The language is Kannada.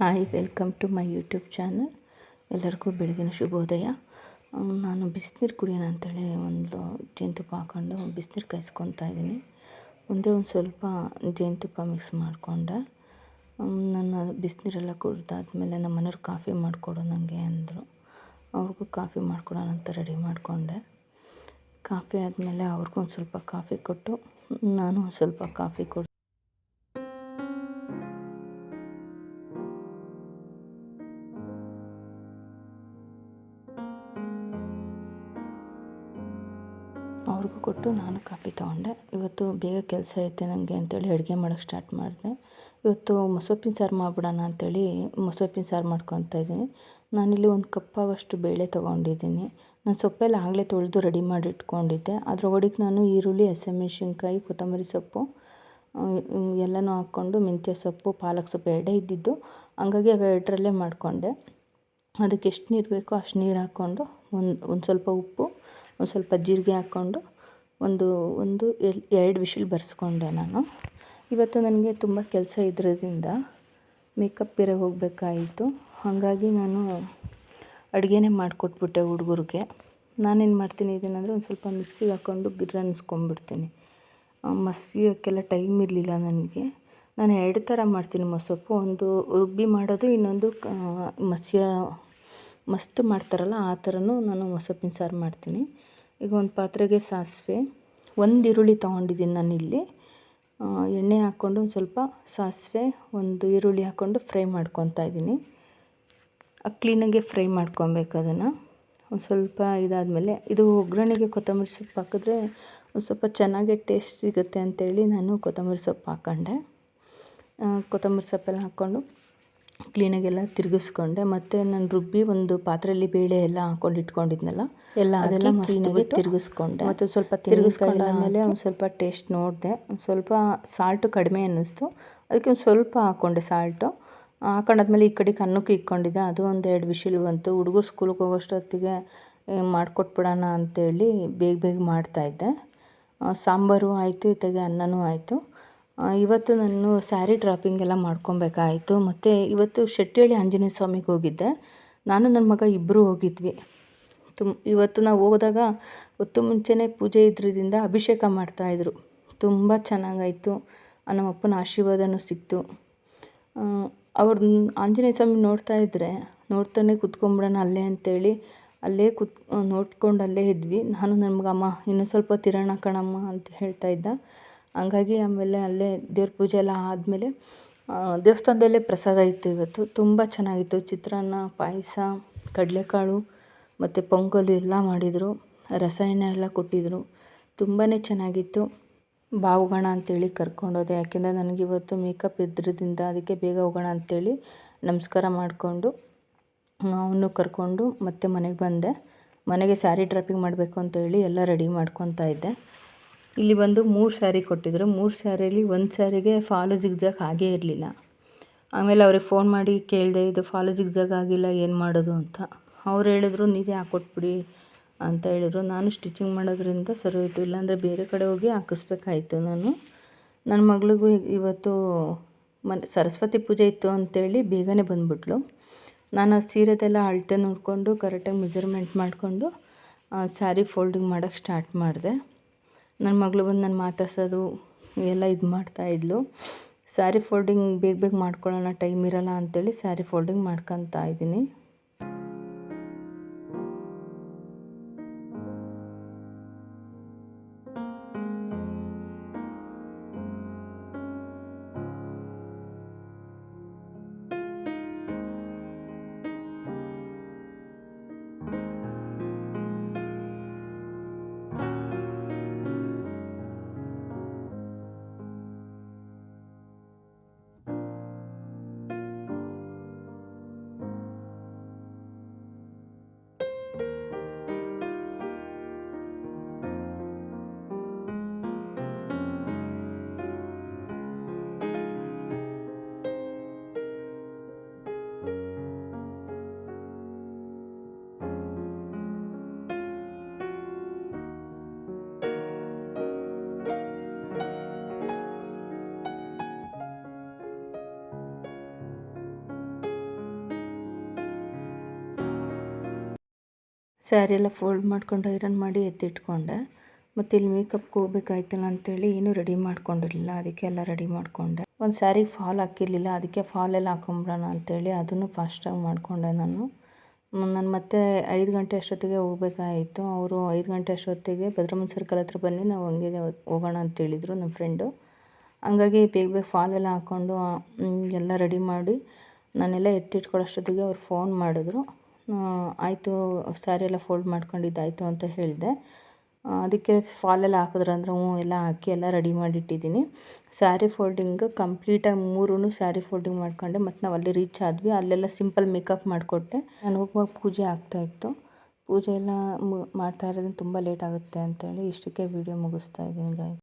Hi, welcome to my YouTube channel. ಎಲ್ಲರಿಗೂ ಬೆಳಗಿನ ಶುಭೋದಯ. ನಾನು ಬಿಸಿನೀರು ಕುಡಿಯೋಣ ಅಂತೇಳಿ ಒಂದು ಜೇನುತುಪ್ಪ ಹಾಕ್ಕೊಂಡು ಬಿಸಿನೀರು ಕಾಯಿಸ್ಕೊತಾ ಇದ್ದೀನಿ. ಒಂದೇ ಒಂದು ಸ್ವಲ್ಪ ಜೇನುತುಪ್ಪ ಮಿಕ್ಸ್ ಮಾಡಿಕೊಂಡೆ. ನನ್ನ ಬಿಸಿನೀರೆಲ್ಲ ಕುಡ್ದಾದ್ಮೇಲೆ ನಮ್ಮ ಮನೆಯವ್ರು ಕಾಫಿ ಮಾಡಿಕೊಡು ನನಗೆ ಅಂದರು. ಅವ್ರಿಗೂ ಕಾಫಿ ಮಾಡಿಕೊಡೋಣ ಅಂತ ರೆಡಿ ಮಾಡಿಕೊಂಡೆ. ಕಾಫಿ ಆದಮೇಲೆ ಅವ್ರಿಗೂ ಒಂದು ಸ್ವಲ್ಪ ಕಾಫಿ ಕೊಟ್ಟು ನಾನು ಒಂದು ಸ್ವಲ್ಪ ಕಾಫಿ ಕೊಟ್ಟು ಅವ್ರಿಗೂ ಕೊಟ್ಟು ನಾನು ಕಾಫಿ ತೊಗೊಂಡೆ. ಇವತ್ತು ಬೇಗ ಕೆಲಸ ಐತೆ ನನಗೆ ಅಂತೇಳಿ ಅಡುಗೆ ಮಾಡೋಕ್ಕೆ ಸ್ಟಾರ್ಟ್ ಮಾಡಿದೆ. ಇವತ್ತು ಮೊಸೊಪ್ಪಿನ ಸಾರು ಮಾಡಿಬಿಡೋಣ ಅಂತೇಳಿ ಮೊಸೊಪ್ಪಿನ ಸಾರು ಮಾಡ್ಕೊತಾ ಇದ್ದೀನಿ. ನಾನಿಲ್ಲಿ ಒಂದು ಕಪ್ಪಾಗಷ್ಟು ಬೇಳೆ ತೊಗೊಂಡಿದ್ದೀನಿ. ನಾನು ಸೊಪ್ಪೆಲ್ಲ ಆಗಲೇ ತೊಳೆದು ರೆಡಿ ಮಾಡಿ ಇಟ್ಕೊಂಡಿದ್ದೆ. ಅದ್ರೊಳಗೆ ನಾನು ಈರುಳ್ಳಿ, ಹಸಿಮೆಣ್ಸಿನ್ಕಾಯಿ, ಕೊತ್ತಂಬರಿ ಸೊಪ್ಪು ಎಲ್ಲನೂ ಹಾಕ್ಕೊಂಡು ಮೆಂತ್ಯ ಸೊಪ್ಪು, ಪಾಲಕ್ ಸೊಪ್ಪು ಎರಡೇ ಇದ್ದಿದ್ದು. ಹಂಗಾಗಿ ಅವೆರಡರಲ್ಲೇ ಮಾಡಿಕೊಂಡೆ. ಅದಕ್ಕೆ ಎಷ್ಟು ನೀರು ಬೇಕೋ ಅಷ್ಟು ನೀರು ಹಾಕ್ಕೊಂಡು ಒಂದು ಒಂದು ಸ್ವಲ್ಪ ಉಪ್ಪು ಒಂದು ಸ್ವಲ್ಪ ಜೀರಿಗೆ ಹಾಕ್ಕೊಂಡು ಒಂದು ಒಂದು ಎರಡು ವಿಷಲ್ ಬರ್ಸ್ಕೊಂಡೆ ನಾನು. ಇವತ್ತು ನನಗೆ ತುಂಬ ಕೆಲಸ ಇದ್ದಿರೋದ್ರಿಂದ ಮೇಕಪ್ ಬೇರೆ ಹೋಗಬೇಕಾಯಿತು. ಹಾಗಾಗಿ ನಾನು ಅಡುಗೆನೇ ಮಾಡಿಕೊಟ್ಬಿಟ್ಟೆ ಹುಡುಗರಿಗೆ. ನಾನೇನು ಮಾಡ್ತೀನಿ ಇದನ್ನಂದರೆ ಒಂದು ಸ್ವಲ್ಪ ಮಿಕ್ಸಿಗೆ ಹಾಕ್ಕೊಂಡು ಗಿರ್ರ ಅನ್ನಿಸ್ಕೊಂಬಿಡ್ತೀನಿ ಮಸಿಯೋಕ್ಕೆಲ್ಲ ಟೈಮ್ ಇರಲಿಲ್ಲ ನನಗೆ. ನಾನು ಎರಡು ಥರ ಮಾಡ್ತೀನಿ ಮೊಸೊಪ್ಪು ಒಂದು ರುಬ್ಬಿ ಮಾಡೋದು, ಇನ್ನೊಂದು ಮಸಿಯ ಮಸ್ತ್ ಮಾಡ್ತಾರಲ್ಲ, ಆ ಥರನೂ ನಾನು ಮೊಸಪ್ಪಿನ ಸಾರು ಮಾಡ್ತೀನಿ. ಈಗ ಒಂದು ಪಾತ್ರೆಗೆ ಸಾಸಿವೆ, ಒಂದು ಈರುಳ್ಳಿ ತೊಗೊಂಡಿದ್ದೀನಿ ನಾನಿಲ್ಲಿ ಎಣ್ಣೆ ಹಾಕ್ಕೊಂಡು ಒಂದು ಸ್ವಲ್ಪ ಸಾಸಿವೆ, ಒಂದು ಈರುಳ್ಳಿ ಹಾಕ್ಕೊಂಡು ಫ್ರೈ ಮಾಡ್ಕೊತಾ ಇದ್ದೀನಿ. ಕ್ಲೀನಾಗೆ ಫ್ರೈ ಮಾಡ್ಕೊಬೇಕು ಅದನ್ನು. ಒಂದು ಸ್ವಲ್ಪ ಇದಾದಮೇಲೆ, ಇದು ಒಗ್ಗರಣೆಗೆ ಕೊತ್ತಂಬರಿ ಸೊಪ್ಪು ಹಾಕಿದ್ರೆ ಒಂದು ಸ್ವಲ್ಪ ಚೆನ್ನಾಗೆ ಟೇಸ್ಟ್ ಸಿಗುತ್ತೆ ಅಂತೇಳಿ ನಾನು ಕೊತ್ತಂಬರಿ ಸೊಪ್ಪು ಹಾಕ್ಕೊಂಡೆ ಕೊತ್ತಂಬರಿ ಸೊಪ್ಪೆಲ್ಲ ಹಾಕ್ಕೊಂಡು ಕ್ಲೀನಾಗೆಲ್ಲ ತಿರುಗಿಸ್ಕೊಂಡೆ ಮತ್ತು ನಾನು ರುಬ್ಬಿ ಒಂದು ಪಾತ್ರೆಯಲ್ಲಿ ಬೇಳೆ ಎಲ್ಲ ಹಾಕ್ಕೊಂಡು ಇಟ್ಕೊಂಡಿದ್ನಲ್ಲ ಎಲ್ಲ ಅದೆಲ್ಲ ಕ್ಲೀನಾಗಿ ತಿರುಗಿಸ್ಕೊಂಡೆ. ಮತ್ತು ಸ್ವಲ್ಪ ತಿರುಗಿಸ್ಕೊಂಡಾದ್ಮೇಲೆ ಒಂದು ಸ್ವಲ್ಪ ಟೇಸ್ಟ್ ನೋಡಿದೆ ಒಂದು ಸ್ವಲ್ಪ ಸಾಲ್ಟು ಕಡಿಮೆ ಅನ್ನಿಸ್ತು. ಅದಕ್ಕೆ ಒಂದು ಸ್ವಲ್ಪ ಹಾಕ್ಕೊಂಡೆ ಸಾಲ್ಟು ಹಾಕೊಂಡಾದ್ಮೇಲೆ ಈ ಕಡೆಗೆ ಅನ್ನಕ್ಕೆ ಇಕ್ಕೊಂಡಿದ್ದೆ ಅದು ಒಂದು ಎರಡು ವಿಷಿಲ್ ಬಂತು. ಹುಡುಗರು ಸ್ಕೂಲ್ಗೆ ಹೋಗೋಷ್ಟೊತ್ತಿಗೆ ಮಾಡಿಕೊಟ್ಬಿಡೋಣ ಅಂತೇಳಿ ಬೇಗ ಬೇಗ ಮಾಡ್ತಾಯಿದ್ದೆ ಸಾಂಬಾರು ಆಯಿತು ಇತ್ತಾಗೆ ಅನ್ನನೂ ಆಯಿತು. ಇವತ್ತು ನಾನು ಸ್ಯಾರಿ ಡ್ರಾಪಿಂಗ್ ಎಲ್ಲ ಮಾಡ್ಕೊಬೇಕಾಯಿತು. ಮತ್ತು ಇವತ್ತು ಶೆಟ್ಟಿಹಳ್ಳಿ ಆಂಜನೇಯ ಸ್ವಾಮಿಗೆ ಹೋಗಿದ್ದೆ. ನಾನು ನನ್ನ ಮಗ ಇಬ್ಬರು ಹೋಗಿದ್ವಿ. ತುಮ್, ಇವತ್ತು ನಾವು ಹೋದಾಗ ಹೊತ್ತು ಮುಂಚೆನೇ ಪೂಜೆ ಇದ್ರಿಂದ ಅಭಿಷೇಕ ಮಾಡ್ತಾಯಿದ್ರು ತುಂಬ ಚೆನ್ನಾಗಾಯಿತು. ನಮ್ಮ ಅಪ್ಪನ ಆಶೀರ್ವಾದನೂ ಸಿಕ್ತು. ಅವ್ರು ಆಂಜನೇಯ ಸ್ವಾಮಿ ನೋಡ್ತಾ ಇದ್ದರೆ ನೋಡ್ತಾನೆ ಕುತ್ಕೊಂಬಿಡೋಣ ಅಲ್ಲೇ ಅಂತೇಳಿ ಅಲ್ಲೇ ಕುತ್ ನೋಡ್ಕೊಂಡು ಅಲ್ಲೇ ಇದ್ವಿ. ನಾನು ನನ್ನ ಅಮ್ಮ ಇನ್ನೂ ಸ್ವಲ್ಪ ತಿರಣ ಕಣಮ್ಮ ಅಂತ ಹೇಳ್ತಾ ಇದ್ದ. ಹಂಗಾಗಿ ಆಮೇಲೆ ಅಲ್ಲೇ ದೇವ್ರ ಪೂಜೆ ಎಲ್ಲ ಆದಮೇಲೆ ದೇವಸ್ಥಾನದಲ್ಲೇ ಪ್ರಸಾದ ಇತ್ತು ಇವತ್ತು. ತುಂಬ ಚೆನ್ನಾಗಿತ್ತು. ಚಿತ್ರಾನ್ನ, ಪಾಯಸ, ಕಡಲೆಕಾಳು ಮತ್ತು ಪೊಂಗಲ್ಲು ಎಲ್ಲ ಮಾಡಿದರು. ರಸಾಯನ ಎಲ್ಲ ಕೊಟ್ಟಿದ್ದರು ತುಂಬಾ ಚೆನ್ನಾಗಿತ್ತು. ಬಾ ಹೋಗೋಣ ಅಂತೇಳಿ ಕರ್ಕೊಂಡೋದೆ. ಯಾಕೆಂದರೆ ನನಗಿವತ್ತು ಮೇಕಪ್ ಇದ್ರದಿಂದ ಅದಕ್ಕೆ ಬೇಗ ಹೋಗೋಣ ಅಂಥೇಳಿ ನಮಸ್ಕಾರ ಮಾಡಿಕೊಂಡು ಅವನು ಕರ್ಕೊಂಡು ಮತ್ತೆ ಮನೆಗೆ ಬಂದೆ. ಮನೆಗೆ ಸ್ಯಾರಿ ಡ್ರಾಪಿಂಗ್ ಮಾಡಬೇಕು ಅಂತೇಳಿ ಎಲ್ಲ ರೆಡಿ ಮಾಡ್ಕೊತಾ ಇದ್ದೆ. ಇಲ್ಲಿ ಬಂದು ಮೂರು ಸ್ಯಾರಿ ಕೊಟ್ಟಿದ್ದರು ಮೂರು ಸ್ಯಾರಿಯಲ್ಲಿ ಒಂದು ಸ್ಯಾರಿಗೆ ಫಾಲು ಜಿಗ್ಜಾಗ್ ಹಾಗೇ ಇರಲಿಲ್ಲ. ಆಮೇಲೆ ಅವ್ರಿಗೆ ಫೋನ್ ಮಾಡಿ ಕೇಳಿದೆ, ಇದು ಫಾಲು ಜಿಗ್ಜಾಗ್ ಆಗಿಲ್ಲ, ಏನು ಮಾಡೋದು? ಅಂತ. ಅವ್ರು ಹೇಳಿದ್ರು, ನೀವೇ ಹಾಕ್ಕೊಟ್ಬಿಡಿ ಅಂತ ಹೇಳಿದ್ರು. ನಾನು ಸ್ಟಿಚಿಂಗ್ ಮಾಡೋದ್ರಿಂದ ಸರಿ ಹೋಯಿತು. ಇಲ್ಲಾಂದರೆ ಬೇರೆ ಕಡೆ ಹೋಗಿ ಹಾಕಿಸ್ಬೇಕಾಯಿತು ನಾನು. ನನ್ನ ಮಗಳಿಗೂ ಇವತ್ತು ಮನೆ, ಸರಸ್ವತಿ ಪೂಜೆ ಇತ್ತು ಅಂತೇಳಿ ಬೇಗನೆ ಬಂದ್ಬಿಟ್ಲು. ನಾನು ಆ ಸೀರೆದೆಲ್ಲ ಅಳತೆ ನೋಡಿಕೊಂಡು, ಕರೆಕ್ಟಾಗಿ ಮೆಜರ್ಮೆಂಟ್ ಮಾಡಿಕೊಂಡು ಸ್ಯಾರಿ ಫೋಲ್ಡಿಂಗ್ ಮಾಡೋಕ್ಕೆ ಸ್ಟಾರ್ಟ್ ಮಾಡಿದೆ. ನನ್ನ ಮಗಳು ಬಂದು ನಾನು ಮಾತಾಡ್ಸೋದು, ಎಲ್ಲ ಇದು ಮಾಡ್ತಾಯಿದ್ಲು ಸ್ಯಾರಿ ಫೋಲ್ಡಿಂಗ್ ಬೇಗ ಬೇಗ ಮಾಡ್ಕೊಳ್ಳೋಣ, ಟೈಮ್ ಇರೋಲ್ಲ ಅಂತೇಳಿ ಸ್ಯಾರಿ ಫೋಲ್ಡಿಂಗ್ ಮಾಡ್ಕೊತಾ ಇದ್ದೀನಿ. ಸ್ಯಾರಿ ಎಲ್ಲ ಫೋಲ್ಡ್ ಮಾಡ್ಕೊಂಡು ಐರನ್ ಮಾಡಿ ಎತ್ತಿಟ್ಕೊಂಡೆ. ಮತ್ತು ಇಲ್ಲಿ ಮೇಕಪ್ಗೆ ಹೋಗ್ಬೇಕಾಯ್ತಲ್ಲ ಅಂತೇಳಿ ಏನೂ ರೆಡಿ ಮಾಡ್ಕೊಂಡಿರಲಿಲ್ಲ. ಅದಕ್ಕೆ ಎಲ್ಲ ರೆಡಿ ಮಾಡಿಕೊಂಡೆ. ಒಂದು ಸ್ಯಾರಿಗೆ ಫಾಲ್ ಹಾಕಿರಲಿಲ್ಲ. ಅದಕ್ಕೆ ಫಾಲ್ ಎಲ್ಲ ಹಾಕೊಂಬಿಡೋಣ ಅಂತೇಳಿ ಅದನ್ನು ಫಾಸ್ಟಾಗಿ ಮಾಡಿಕೊಂಡೆ ನಾನು. ನಾನು ಮತ್ತೆ ಐದು ಗಂಟೆ ಅಷ್ಟೊತ್ತಿಗೆ ಹೋಗ್ಬೇಕಾಯಿತು. ಅವರು ಐದು ಗಂಟೆ ಅಷ್ಟೊತ್ತಿಗೆ ಭದ್ರಮನ್ ಸರ್ಕಲ್ ಹತ್ರ ಬನ್ನಿ, ನಾವು ಹಂಗೆ ಹೋಗೋಣ ಅಂತೇಳಿದರು ನಮ್ಮ ಫ್ರೆಂಡು ಹಂಗಾಗಿ ಬೇಗ ಬೇಗ ಫಾಲ್ ಎಲ್ಲ ಹಾಕ್ಕೊಂಡು ಎಲ್ಲ ರೆಡಿ ಮಾಡಿ ನಾನೆಲ್ಲ ಎತ್ತಿಟ್ಕೊಳ್ಳೋಷ್ಟೊತ್ತಿಗೆ ಅವ್ರು ಫೋನ್ ಮಾಡಿದ್ರು. ಆಯಿತು ಸ್ಯಾರಿ ಎಲ್ಲ ಫೋಲ್ಡ್ ಮಾಡ್ಕೊಂಡಿದ್ದಾಯಿತು ಅಂತ ಹೇಳಿದೆ. ಅದಕ್ಕೆ ಫಾಲೆಲ್ಲ ಹಾಕಿದ್ರೆ ಅಂದ್ರೆ ಹ್ಞೂ, ಎಲ್ಲ ಹಾಕಿ ಎಲ್ಲ ರೆಡಿ ಮಾಡಿಟ್ಟಿದ್ದೀನಿ. ಸ್ಯಾರಿ ಫೋಲ್ಡಿಂಗ್ ಕಂಪ್ಲೀಟಾಗಿ ಮೂರೂ ಸ್ಯಾರಿ ಫೋಲ್ಡಿಂಗ್ ಮಾಡ್ಕೊಂಡೆ. ಮತ್ತು ನಾವು ಅಲ್ಲಿ ರೀಚ್ ಆದ್ವಿ. ಅಲ್ಲೆಲ್ಲ ಸಿಂಪಲ್ ಮೇಕಪ್ ಮಾಡಿಕೊಟ್ಟೆ. ನಾನು ಹೋಗುವಾಗ ಪೂಜೆ ಆಗ್ತಾಯಿತ್ತು ಪೂಜೆ ಎಲ್ಲ ಮಾಡ್ತಾ ತುಂಬ ಲೇಟ್ ಆಗುತ್ತೆ ಅಂತೇಳಿ ಇಷ್ಟಕ್ಕೆ ವೀಡಿಯೋ ಮುಗಿಸ್ತಾ ಇದ್ದೀನಿ ಗಾಯ್